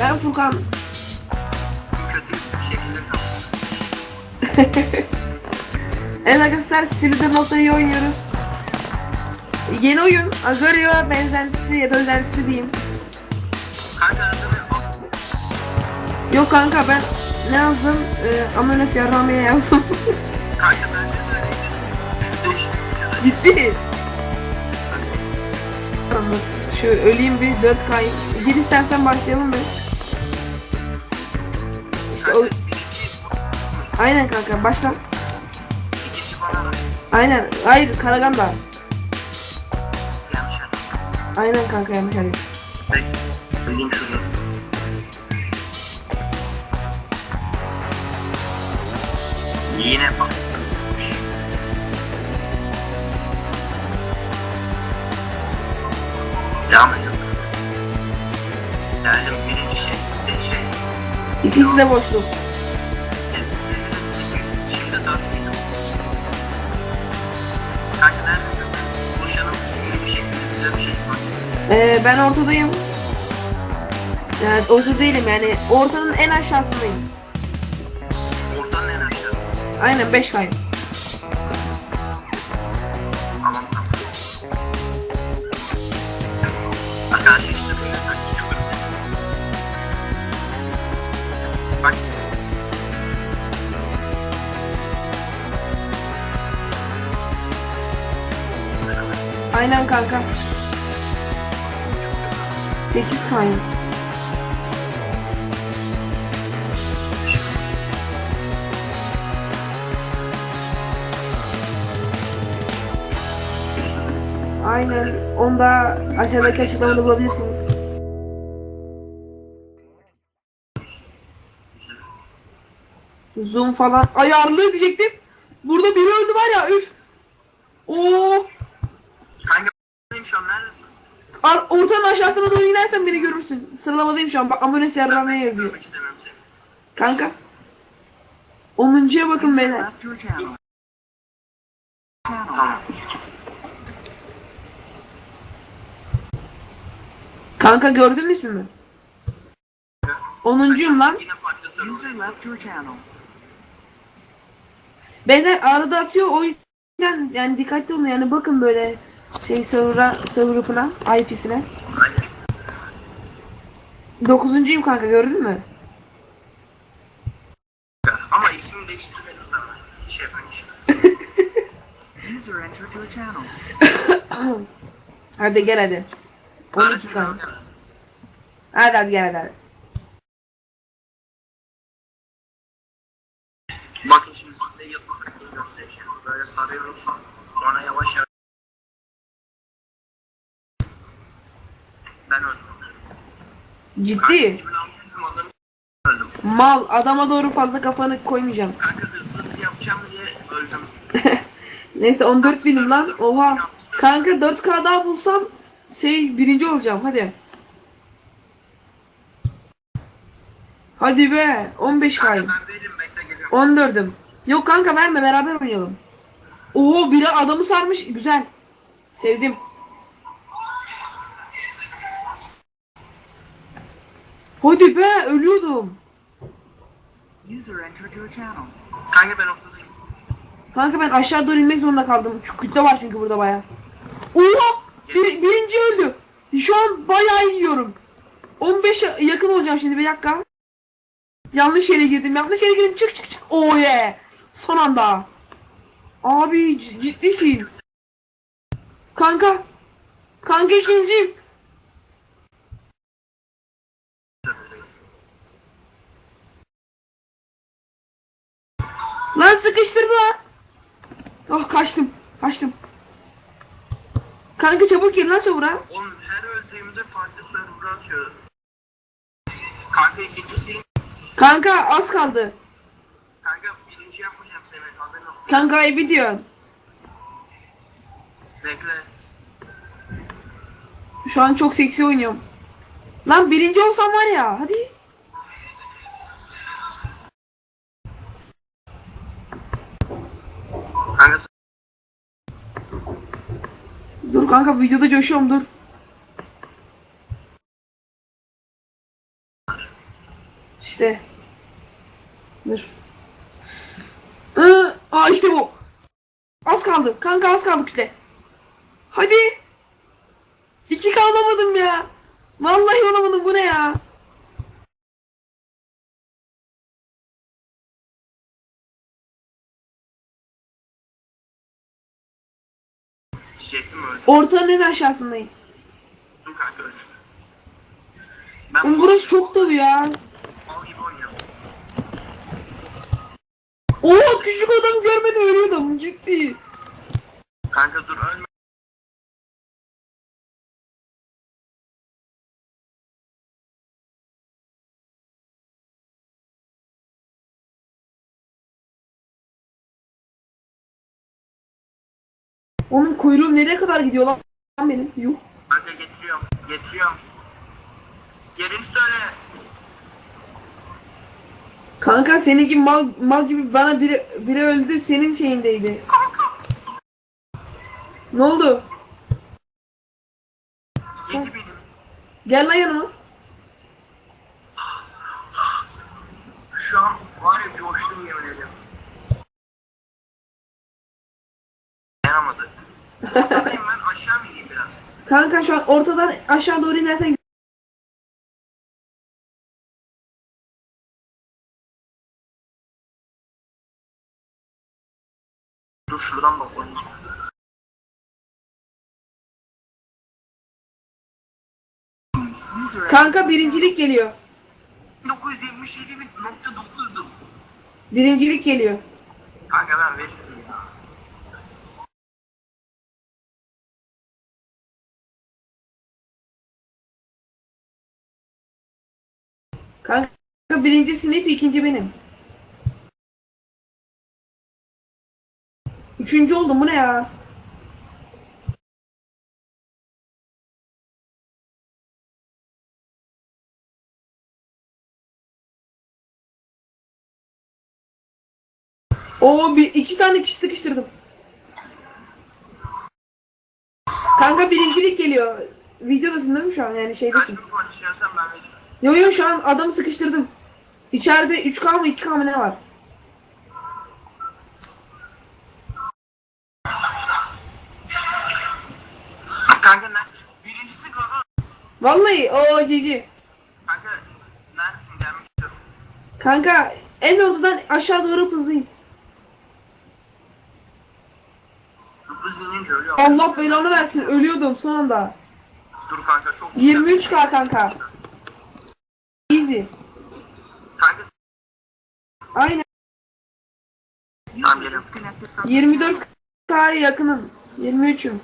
Ben Furkan. Evet arkadaşlar Silver noktayı oynuyoruz. Yeni oyun Agario benzentisi ya da özentisi diyeyim. Kanka Yok kanka ben ne yazdım? Ee, Amones Yarrami'ye yazdım. kanka ben de. Ciddi. Tamam, Şu öleyim bir 4K. Gir istersen başlayalım bir. Aynen kanka başla. Aynen. Hayır Karaganda. Aynen kanka yanlış. Peki. Buldum şunu. Yine bak. Devam ediyorum. Geldim birinci şey. şey. İkisi de boşluk. Ee, ben ortadayım. Yani ortada değilim yani ortanın en aşağısındayım. Oradan en aşağı. Aynen 5 kayın. Tamam tamam. 8 kayın. Aynen. Onu da aşağıdaki açıklamada bulabilirsiniz. Zoom falan ayarlı diyecektim. Burada biri öldü var ya üf. Oo. Kanka benim şu an neredesin? Ar- Ortanın aşağısına doğru inersen beni görürsün. Sıralamadayım şu an. Bak Amones Yarrami'ye yazıyor. Kanka. 10.ya bakın beyler. Kanka gördün mü ismimi? 10.yum lan. Beyler arada atıyor o yüzden yani dikkatli olun yani bakın böyle şey server'a server falan IP'sine. 9.yum kanka gördün mü? Ama ismini değiştirmedim sana. Şey yapın işte. User entered your channel. Hadi gel hadi. 12 kanka. Hadi hadi gel hadi. hadi. Bakın şimdi size yapıp. Böyle sarıyoruz. Ben öldüm. Ciddi. 2006 adamı öldüm. Mal adama doğru fazla kafanı koymayacağım. Kanka hızlı hızlı yapacağım diye öldüm. Neyse 14 binim lan. Oha. Kanka 4K daha bulsam şey birinci olacağım hadi. Hadi be 15 kayım. Ben değilim bekle geliyorum. 14'üm. Yok kanka verme beraber oynayalım. Oo biri adamı sarmış. Güzel. Sevdim. Hadi be ölüyordum. User entered your channel. Kanka ben ortadayım. Kanka ben aşağı doğru inmek zorunda kaldım. Şu kütle var çünkü burada baya. Oha! Bir, birinci öldü. Şu an bayağı yiyorum. 15'e yakın olacağım şimdi bir dakika. Yanlış yere girdim. Yanlış yere girdim. Çık çık çık. Oh yeah. Son anda. Abi ciddisin. Kanka. Kanka ikinciyim. Lan sıkıştırdı lan. Oh kaçtım. Kaçtım. Kanka çabuk gir lan çabura. Oğlum her öldüğümde farklı server'a atıyor. Kanka ikincisi. Kanka az kaldı. Kanka birinci yapmayacağım seni. Haberin olsun. Kanka ayıp diyorsun. Bekle. Şu an çok seksi oynuyorum. Lan birinci olsam var ya hadi. Kanka Dur kanka videoda coşuyorum dur. İşte. Dur. Iı, aa işte bu. Az kaldı. Kanka az kaldı kütle. Hadi. İki kalamadım ya. Vallahi olamadım bu ne ya? Diyecektim öldüm. Ortanın en aşağısındayım. Dur kanka öldüm. Ben Oğlum burası çok dolu ya. mal gibi oynuyorum. Oo küçük adam görmedim ölüyordum ciddi. Kanka dur ölme. Onun kuyruğu nereye kadar gidiyor lan benim? Yuh. Kanka getiriyorum. Getiriyorum. Yerini söyle. Kanka senin gibi mal, mal gibi bana biri, biri öldü senin şeyindeydi. Ne oldu? Yedi benim. Gel lan yanıma. Şu an var ya coştum yemin ediyorum. Dayanamadı. Ortadayım ben aşağı mı ineyim biraz? Kanka şu an ortadan aşağı doğru inersen Dur şuradan bak. User Kanka birincilik geliyor. 977.9'dum. Birincilik geliyor. Kanka ben veririm Kanka birinci Snip ikinci benim. Üçüncü oldum bu ne ya? Oo bir iki tane kişi sıkıştırdım. Kanka birincilik geliyor. Videodasın değil mi şu an yani şeydesin. gün konuşuyorsan ben. Yo yo şu an adamı sıkıştırdım. İçeride 3K mı 2K mı ne var? Kanka ne? Birincisi kanka. Vallahi o GG. Kanka neredesin gelmek istiyorum. Kanka en ortadan aşağı doğru hızlıyım. Allah belanı versin ölüyordum son anda. Dur kanka çok 23K kanka. Kanka Aynen. user geliyorum. disconnected from the channel. 24K'ya yakınım. 23'üm.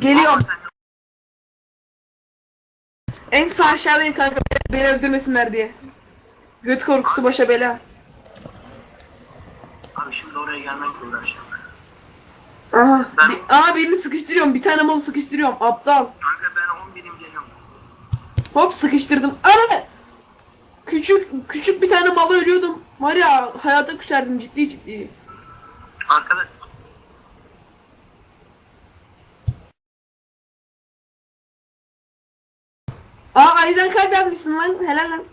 Geliyorum. En sağ aşağıdayım kanka. Beni öldürmesinler diye. Göt korkusu başa bela. Abi şimdi oraya gelmekle uğraşıyorum. Aha. Ben- Bir, aha birini sıkıştırıyorum. Bir tane malı sıkıştırıyorum. Aptal. Kanka ben 11'im geliyorum. Hop sıkıştırdım. Ana! Küçük küçük bir tane mala ölüyordum. Var ya hayata küserdim ciddi ciddi. Arkadaş Aa Ayzen kalp yapmışsın lan. Helal lan.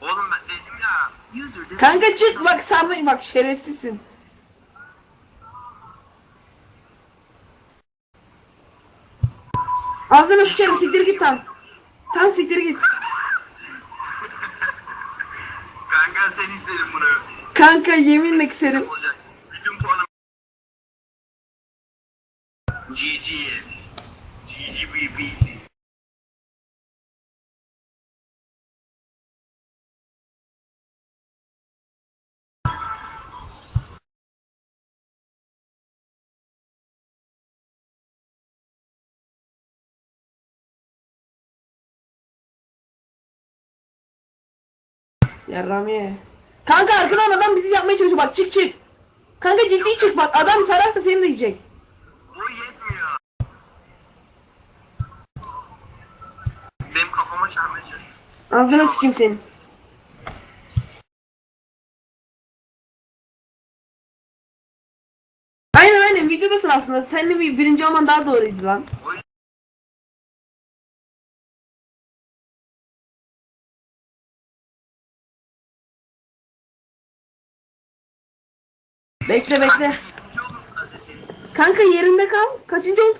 oğlum ben dedim ya. Kanka çık bak sarmayın bak şerefsizsin. Ağzına sıçarım siktir git lan. Tan siktir git. Kanka sen istedim bunu. Kanka yeminle küserim. Olacak. Bütün puanım. GG. GG BBC. Yarram ye. Kanka arkadan adam bizi yapmaya çalışıyor bak çık çık. Kanka ciddi çık bak adam sararsa seni de yiyecek. Bu yetmiyor. benim kafama çarpmayacak. Ağzına sıçayım senin. Aynen aynen videodasın aslında. Seninle bir birinci olman daha doğruydu lan. O yüzden Bekle bekle. Kanka yerinde kal. Kaçıncı oldun?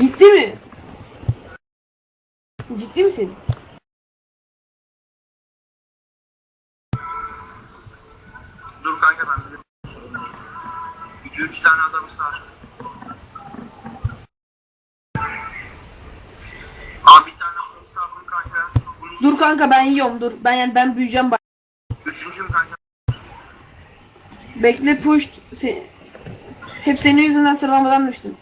Ciddi mi? Ciddi misin? Kanka ben yiyorum dur. Ben yani ben büyüyeceğim bak. üçüncüm kanka. Bekle push. Se- Hep senin yüzünden sıralamadan düştüm.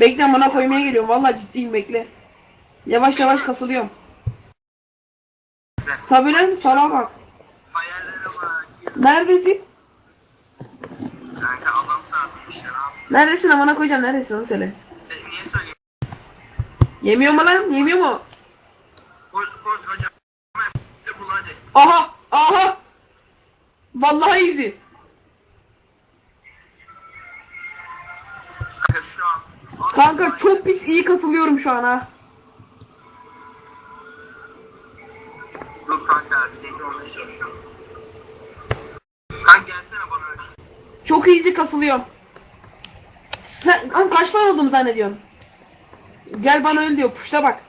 Bekle bana koymaya geliyorum. Vallahi ciddiyim bekle. Yavaş yavaş kasılıyorum. Tabii lan sana bak. Neredesin? Kanka adam yapayım. Neredesin amına koyacağım neredesin onu söyle. E, niye söyleyeyim? Yemiyor mu lan? Yemiyor mu? Aha! Aha! Vallahi easy. Kanka şu an. Kanka çok pis iyi kasılıyorum şu an ha. Dur kanka bir de. Kanka gelsene bana. Çok easy kasılıyorum. Sen Lan kaç puan olduğumu zannediyorsun? Gel bana öl diyor. Puşta bak.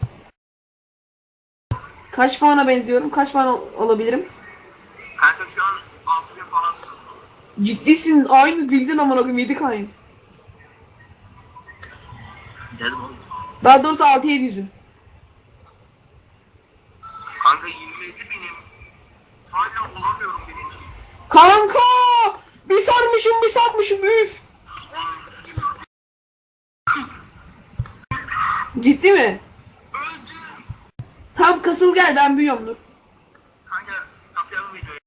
Kaç puana benziyorum? Kaç puan ol- olabilirim? Kanka şu an 6000 falansın. Ciddisin. Aynı bildin amına koyayım. 7 kayın. Dedim oğlum. Daha doğrusu 6 700'üm. Kanka 27 binim. Hala olamıyorum birinci. Kanka! Bir sarmışım bir sapmışım üf. Ciddi mi? Tam kasıl gel ben büyüyorum dur. Kanka kapayalım videoyu.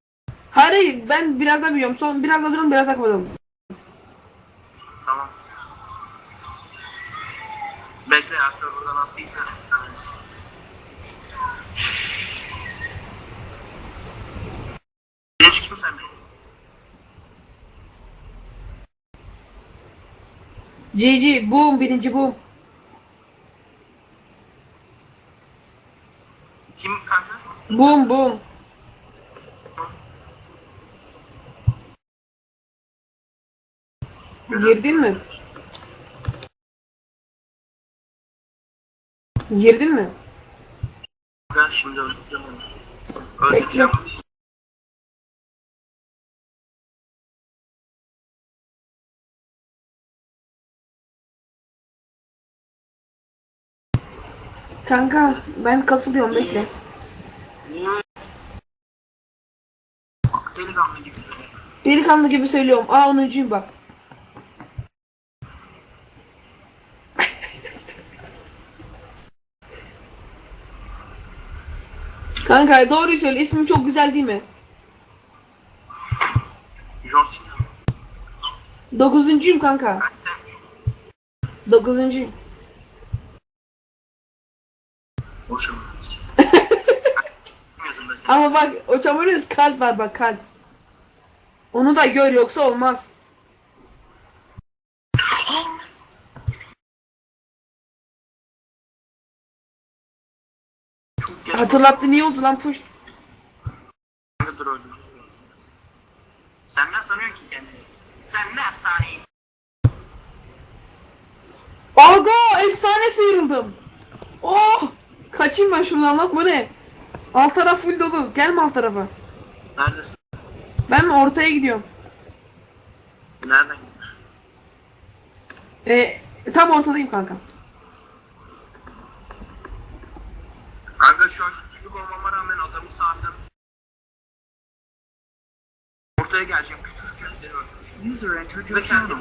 Hayır ben birazdan büyüyorum. Son biraz da durun biraz da kapatalım. Tamam. Bekle ya serverdan attıysa. Birinci kim sen benim? GG boom birinci boom. Kim kanka? Boom boom. Girdin mi? Girdin mi? Ben şimdi öldüreceğim onu. Öldüreceğim. Kanka ben kasılıyorum bekle. Delikanlı gibi söylüyor. Delikanlı gibi söylüyorum. Aa onuncuyum bak. Kanka doğruyu söyle. İsmim çok güzel değil mi? Cena. Dokuzuncuyum kanka. Dokuzuncuyum. Boşum. Bilmiyordum da seni. Ama bak o çamuruz kalp var bak kalp. Onu da gör yoksa olmaz. Hatırlattı niye oldu lan push. Dur. Sen ne sanıyorsun ki kendini? Sen ne sanıyorsun? Aga efsane sıyrıldım. Oh! Kaçayım ben şuradan lan bu ne? Alt taraf full dolu. Gelme alt tarafa. Neredesin? Ben ortaya gidiyorum? Nereden gidiyorsun? E, tam ortadayım kanka. Kanka şu an küçücük olmama rağmen adamı sardım. Ortaya geleceğim küçücükken seni öldüreceğim. User entered your channel.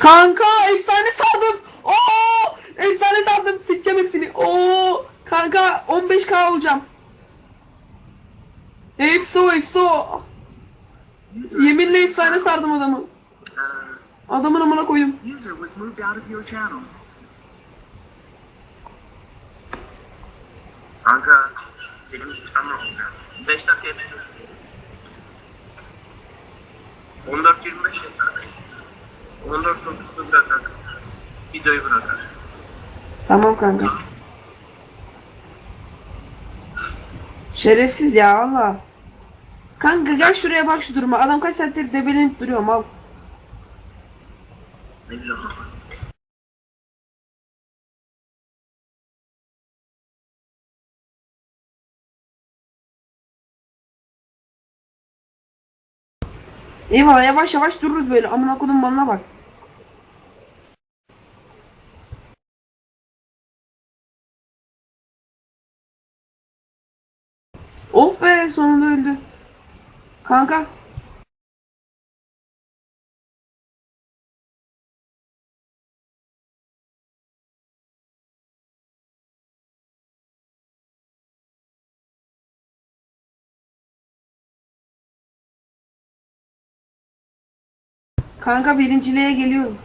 Kanka efsane saldım. Oo! Efsane saldım. Sikeceğim hepsini. Oo! Kanka 15k olacağım. Efso efso. Yeminle efsane sardım adamı. Ee, Adamın amına koydum. User was moved out of your channel. Kanka benim tamam ya. 5 dakikaya. 14.25 ya sadece. 14.30'da bırak kanka. Videoyu bırakar. Tamam kanka. Şerefsiz ya valla. Kanka gel şuraya bak şu duruma. Adam kaç saattir debelenip duruyor mal. Eyvallah yavaş yavaş dururuz böyle. Amına kodum malına bak. Oh be sonunda öldü. Kanka. Kanka birinciliğe geliyorum.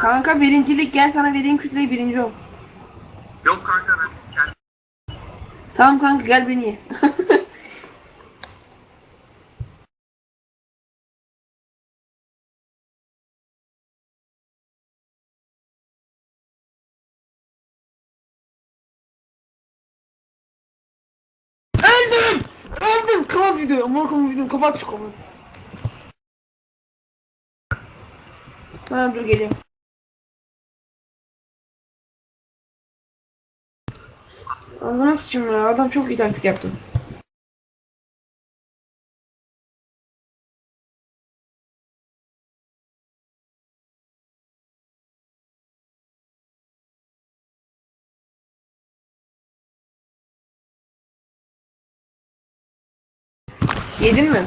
Kanka birincilik gel sana vereyim kütleyi birinci ol. Yok kanka ben kendim. Tamam kanka gel beni ye. Öldüm! Öldüm! Kapat videoyu. Aman kapat videoyu. Kapat şu kapat. Ha dur geliyorum. Ağzına sıçayım ya. Adam çok iyi taktik yaptı. Yedin mi?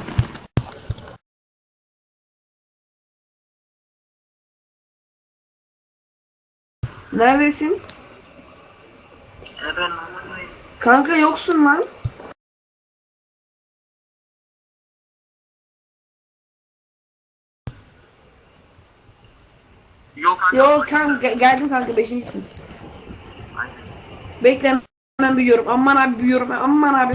Neredesin? E normalde Kanka yoksun lan. Yok kanka. Yok kanka ge- geldim kanka beşincisin. Bekle hemen büyüyorum. Aman abi büyüyorum. Aman abi.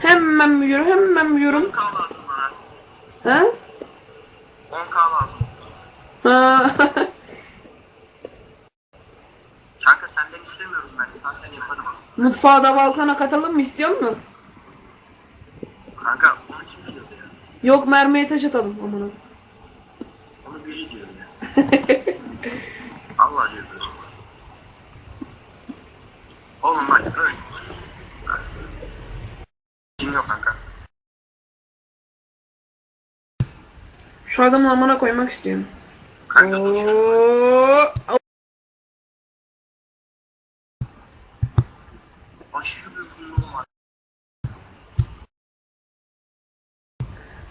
Hemen büyüyorum. Hemen büyüyorum. 10k lazım bana. Ha? 10k lazım. Ha. Kanka senden istemiyorum ben. Zaten yaparım. Mutfağa da balkona katalım mı istiyor musun? Kanka onu kim diyordu ya? Yok mermiye taş atalım. Aman abi. Onu biri diyor ya. Allah diyor. Oğlum bak öyle. Kim yok kanka? Şu adamın amına koymak istiyorum. Kanka dur. Oo. Aşırı bir uyumum var.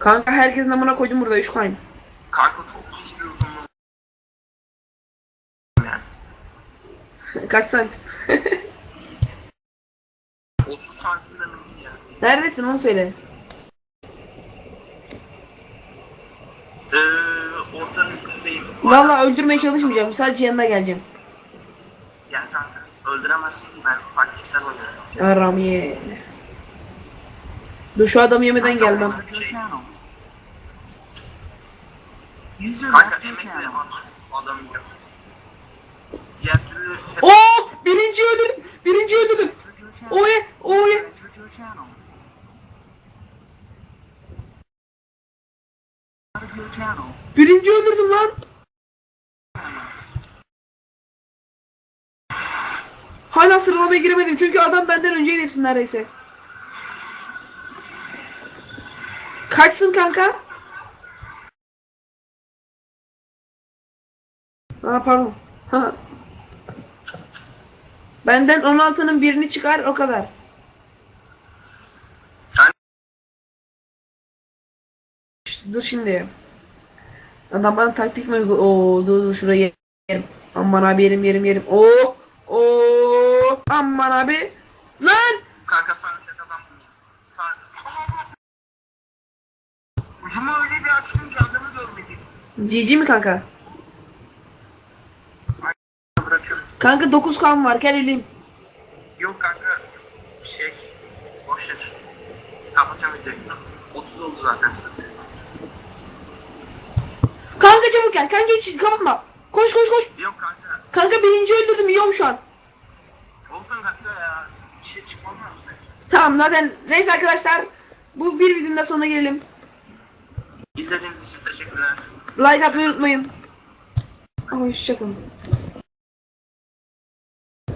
Kanka herkesin amına koydum burada 3 kayn. Kanka çok bir uyumum yani. Kaç santim? 30 santimden iyi. Neredesin onu söyle. Ee, ortanın üstündeyim. Vallahi öldürmeye çalışmayacağım. Sadece yanına geleceğim. Gel kanka. Öldüremezsin ki ben taktiksel oynuyorum. Aram ye. Dur şu adamı yemeden gelmem. Out of your channel. User Kanka left your emekle channel. adam yok. Diğer türlü hep Oo! Birinci öldürdüm. Birinci öldürdüm. Entered your channel. Oye! Oye! Entered your channel. Out of your channel. Birinci öldürdüm lan. Hala sıralamaya giremedim çünkü adam benden önceydi hepsi neredeyse. Kaçsın kanka? Aa pardon. Benden 16'nın birini çıkar o kadar. Dur şimdi. Adam bana taktik mi uyguladı? Oo dur dur şuraya yerim. Aman abi yerim yerim yerim. Oo oo aman abi. Lan Kanka sarılacak adam mı? Sar. Ucumu öyle bir açtım ki adamı görmedim. GG mi kanka? Kanka 9 kan var gel öleyim. Yok kanka şey boşver. Kapatacağım videoyu. 30 oldu zaten zaten. Kanka çabuk gel. Kanka hiç kapatma. Koş koş koş. Yok kanka. Kanka birinci öldürdüm yiyorum şu an. Olsun kanka ya. Bir şey çıkmaz mı? Tamam zaten neyse arkadaşlar. Bu bir videonun da sonuna gelelim. İzlediğiniz için teşekkürler. Like atmayı unutmayın. Hoşçakalın.